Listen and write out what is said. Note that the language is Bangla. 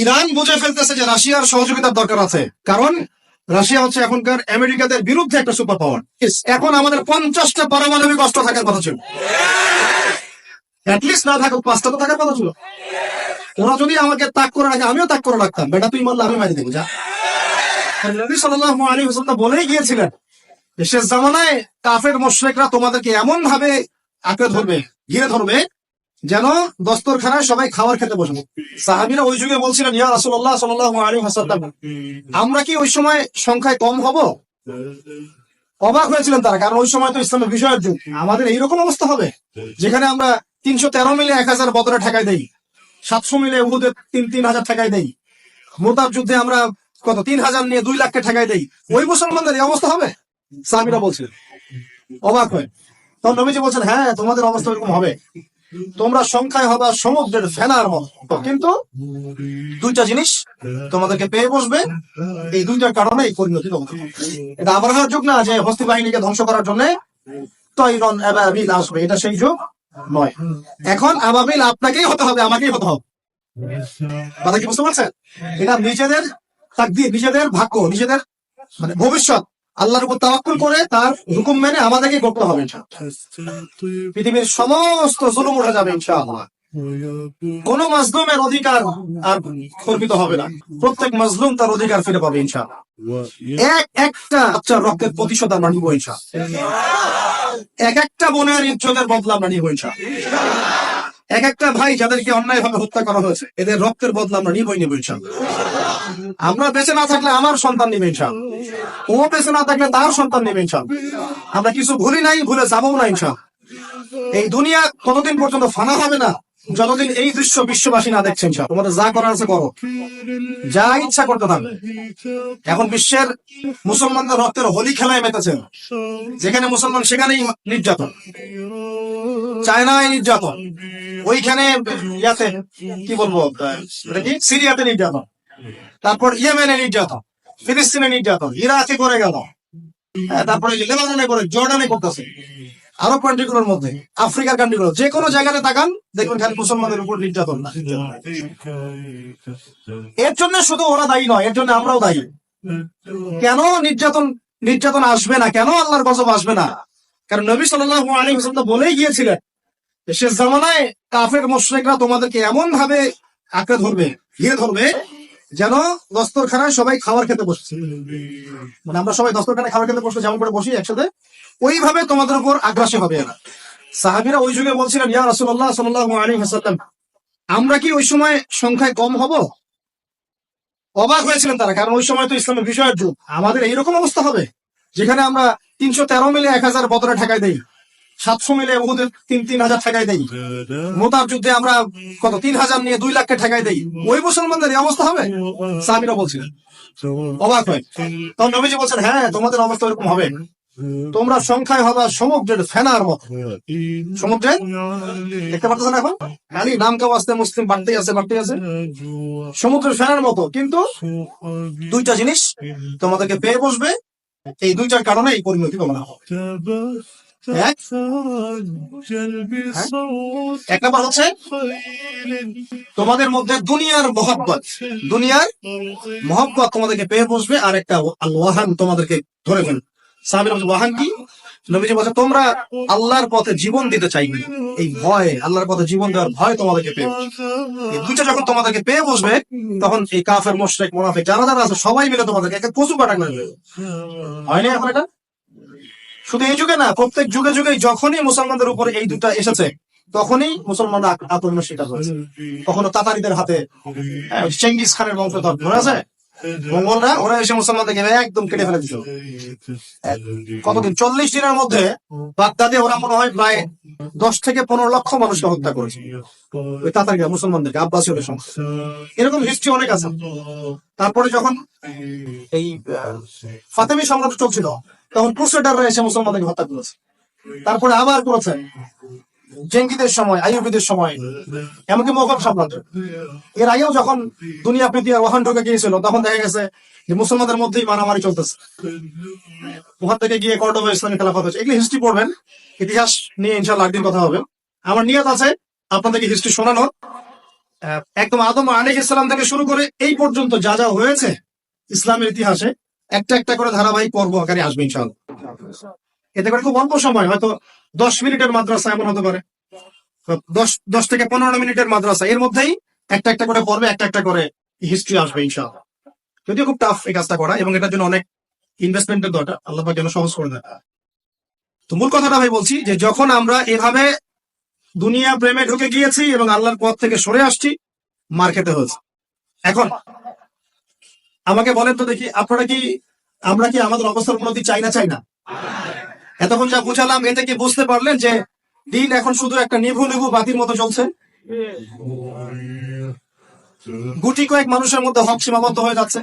ইরান বুঝে ফেলতেছে যে রাশিয়ার সহযোগিতার দরকার আছে। কারণ রাশিয়া হচ্ছে এখনকার আমেরিকাদের বিরুদ্ধে একটা সুপার পাওয়ার এখন আমাদের পঞ্চাশটা পারমাণবিক অস্ত্র থাকার কথা ছিল। অ্যাটলিস্ট না থাকুক পাঁচটা তো থাকার কথা ছিল। ওরা যদি আমাকে তাক করে রাখে আমিও তাক করে রাখতাম। বেটা তুই মারলে আমি মারি দেবো যা। নবী সাল্লাল্লাহু আলাইহি ওয়াসাল্লাম বলেই গিয়েছিলেন শেষ জামানায় কাফের মোশরেকরা তোমাদেরকে এমন ভাবে আঁকড়ে ধরবে ঘিরে ধরবে যেন দস্তরখানায় সবাই খাবার খেতে বসবে সাহাবীরা ওই যুগে বলছিলেন, ইয়া রাসূলুল্লাহ সাল্লাল্লাহু আলাইহি ওয়াসাল্লাম, আমরা কি ওই সময় সংখ্যায় কম হব? অবাক হয়েছিলেন তারা, কারণ ওই সময় তো ইসলামের বিষয়ের যুগ। আমাদের এইরকম অবস্থা হবে, যেখানে আমরা তিনশো তেরো মিলে এক হাজার বদরে ঠেকাই দেই, সাতশো মিলে উহুদে তিন তিন হাজার ঠেকাই দেই, মোতাব যুদ্ধে আমরা কত, তিন হাজার নিয়ে দুই লাখকে ঠেকাই দেই। ওই মুসলমানদের এই অবস্থা হবে? সাহাবিরা বলছিলেন। অবাক হয়। তখন নবীজি বলছেন হ্যাঁ তোমাদের অবস্থা এরকম হবে। তোমরা সংখ্যায় হবা সমুদ্রের ফেনার মতো। কিন্তু দুইটা জিনিস তোমাদেরকে পেয়ে বসবে। এই দুইটার কারণে পরিণতি এটা আবার যুগ না যে হস্তি বাহিনীকে ধ্বংস করার জন্য তৈরন আবাবিল আসবে। এটা সেই যুগ নয়। এখন আবাবিল আপনাকেই হতে হবে, আমাকেই হতে হবে। কথা কি বুঝতে পারছেন? এটা নিজেদের নিজেদের ভাগ্য, নিজেদের মানে ভবিষ্যৎ। আল্লাহর উপর তাওয়াক্কুল করে তার হুকুম মেনে আমাদেরকে করতে হবে। পৃথিবীর সমস্ত জুলুম উঠে যাবে ইনশাআল্লাহ। কোন মাজলুমের অধিকার আর খর্বিত হবে না। প্রত্যেক মাজলুম তার অধিকার ফিরে পাবে ইনশাআল্লাহ। এক একটা বাচ্চার রক্তের প্রতিশোধ আমরা নিব ইনশাআল্লাহ। এক একটা বোনের ইজ্জতের বদলা আমরা নিব ইনশাআল্লাহ। এক একটা ভাই যাদেরকে অন্যায় ভাবে হত্যা করা হয়েছে, এদের রক্তের বদলা আমরা নিবই নিব ইনশাআল্লাহ। আমরা বেঁচে না থাকলে আমার সন্তান নিবে ইনশাআল্লাহ। ও বেঁচে না থাকলে তার সন্তান নেবে ইনশাআল্লাহ। আমরা কিছু ভুলি নাই, ভুলে যাব না ইনশাআল্লাহ। এই দুনিয়া কতদিন পর্যন্ত ফানা হবে না, যতদিন এই দৃশ্য বিশ্ববাসী না দেখছেন ইনশাআল্লাহ। তোমাদের যা করার আছে করো। যা ইচ্ছা করতে থাকবে। এখন বিশ্বের মুসলমানদের রক্তের হোলি খেলায় মেতেছে। যেখানে মুসলমান সেখানেই নির্যাতন। চায়নায় নির্যাতন। ওইখানে ইয়াতে কি বলব? সিরিয়াতে নির্যাতন। তারপর ইয়েমেনে নির্যাতন ফিলিস্তিনে নির্যাতন ইরাকে করে গেল। হ্যাঁ, তারপরে লেবাননে করে জর্ডানে করতেছে। আরব মধ্যে আফ্রিকার যে কোনো জায়গাতে তাকান দেখবেন খালি মুসলমানদের উপর নির্যাতন। এর জন্য শুধু ওরা দায়ী নয় এর জন্য আমরাও দায়ী। কেন নির্যাতন নির্যাতন আসবে না? কেন আল্লাহর গজব আসবে না? কারণ নবী ওয়াসাল্লাম তো বলেই গিয়েছিলেন শেষ জামানায় কাফের মোশরেকরা তোমাদেরকে এমন ভাবে আঁকড়ে ধরবে, ঘিরে ধরবে, যেন দস্তরখানায় সবাই খাবার খেতে বসছে। মানে আমরা সবাই দস্তরখানায় খাবার খেতে বসলে যেমন করে বসি একসাথে, ওইভাবে তোমাদের উপর আগ্রাসী হবে এরা। সাহাবিরা ওই যুগে বলছিলেন, ইয়া রাসূলুল্লাহ সাল্লাল্লাহু আলাইহি ওয়াসাল্লাম, আমরা কি ওই সময় সংখ্যায় কম হব? অবাক হয়েছিলেন তারা, কারণ ওই সময় তো ইসলামের বিষয়ের যুগ। আমাদের এইরকম অবস্থা হবে, যেখানে আমরা তিনশো তেরো মিলে এক হাজার বদরে ঠেকাই দেই। সাতশো মিলে উহুদে তিন তিন হাজার ঠেকাই দেই। মোতার যুদ্ধে আমরা কত? তিন হাজার নিয়ে দুই লাখকে ঠেকাই দেই। ওই মুসলমানদের অবস্থা হবে? সাহাবিরা বলছিলেন অবাক হয়। তখন নবীজি বলছেন হ্যাঁ তোমাদের অবস্থা এরকম হবে। তোমরা সংখ্যায় হবা সমুদ্রের ফেনার মতো। সমুদ্রে দেখতে পারতেছ না এখন? খালি নাম কাও আসতে মুসলিম বাড়তেই আছে বাড়তেই আছে। সমুদ্রের ফেনার মতো। কিন্তু দুইটা জিনিস তোমাদেরকে পেয়ে বসবে। এই দুইটার কারণে এই পরিণতি তোমরা হবে। তোমাদের মধ্যে দুনিয়ার মহব্বত। দুনিয়ার মহব্বত তোমাদেরকে পেয়ে বসবে, আর একটা ওয়াহান তোমাদেরকে ধরে ফেলবে। সাহাবির ওয়াহান কি? নবীজি বলছে, তোমরা আল্লাহর পথে জীবন দিতে চাইবে এই ভয়, আল্লাহর পথে জীবন দেওয়ার ভয় তোমাদেরকে পেয়ে দুইটা যখন তোমাদেরকে পেয়ে বসবে, তখন এই কাফের, মোশরেক, মুনাফিক যারা যারা আছে, সবাই মিলে তোমাদেরকে একটা কচু কাটা করে দেবে। হয়নি এখন এটা? শুধু এই যুগে না প্রত্যেক যুগে যুগে যখনই মুসলমানদের উপরে এই দুটা এসেছে তখনই মুসলমানরা আক- আক্রমণের শিকার হয়েছে। কখনো তাতারিদের হাতে হ্যাঁ, চেঙ্গিস খানের বংশধর মনে আছে? মঙ্গলরা ওরা এসে মুসলমানদেরকে একদম কেটে ফেলে দিল। কতদিন? চল্লিশ দিনের মধ্যে বাগদাদে ওরা মনে হয় প্রায় দশ থেকে পনেরো লক্ষ মানুষকে হত্যা করেছে। ওই তাতারিরা মুসলমানদেরকে আব্বাসী ওদের এরকম হিস্ট্রি অনেক আছে। তারপরে যখন এই ফাতেমি সংগ্রাম চলছিল তখন ক্রুসেডাররা এসে মুসলমানদেরকে হত্যা করেছে। তারপরে আবার করেছে। জেঙ্গিদের সময়, আইয়ুবিদের সময়, এমনকি মোগল সাম্রাজ্য এর আগেও যখন দুনিয়া আর ওখান ঢুকে গিয়েছিল, তখন দেখা গেছে যে মুসলমানদের মধ্যেই মারামারি চলতেছে। ওখান থেকে গিয়ে কর্ডোবা ইসলামী খেলাফত হচ্ছে এগুলি হিস্ট্রি পড়বেন, ইতিহাস নিয়ে ইনশাল্লাহ একদিন কথা হবে। আমার নিয়ত আছে, আপনাদেরকে হিস্ট্রি শোনানোর একদম আদম আলী ইসলাম থেকে শুরু করে এই পর্যন্ত যা যা হয়েছে ইসলামের ইতিহাসে, একটা একটা করে ধারাবাহিক পর্ব আকারে আসবে ইনশাআল্লাহ। এতে করে খুব অল্প সময়, হয়তো দশ মিনিটের মাদ্রাসা এমন হতে পারে। দশ দশ থেকে পনেরো মিনিটের মাদ্রাসা, এর মধ্যেই একটা একটা করে পর্বে একটা একটা করে হিস্ট্রি আসবে ইনশাআল্লাহ। যদিও খুব টাফ এই কাজটা করা এবং এটার জন্য অনেক ইনভেস্টমেন্টের দরকার, আল্লাহ যেন সহজ করে দেয়। তো মূল কথাটা ভাই বলছি যে যখন আমরা এভাবে দুনিয়া প্রেমে ঢুকে গিয়েছি এবং আল্লাহর পথ থেকে সরে আসছি, মার খেতে হয়েছে। এখন, আমাকে বলেন তো দেখি, আপনারা কি, আমরা কি আমাদের অবস্থার উন্নতি চাই না চাই না? এতক্ষণ যা বুঝালাম এতে কি বুঝতে পারলেন যে দিন এখন শুধু একটা নিভু নিভু বাতির মতো চলছে? গুটি কয়েক মানুষের মধ্যে হক সীমাবদ্ধ হয়ে যাচ্ছে।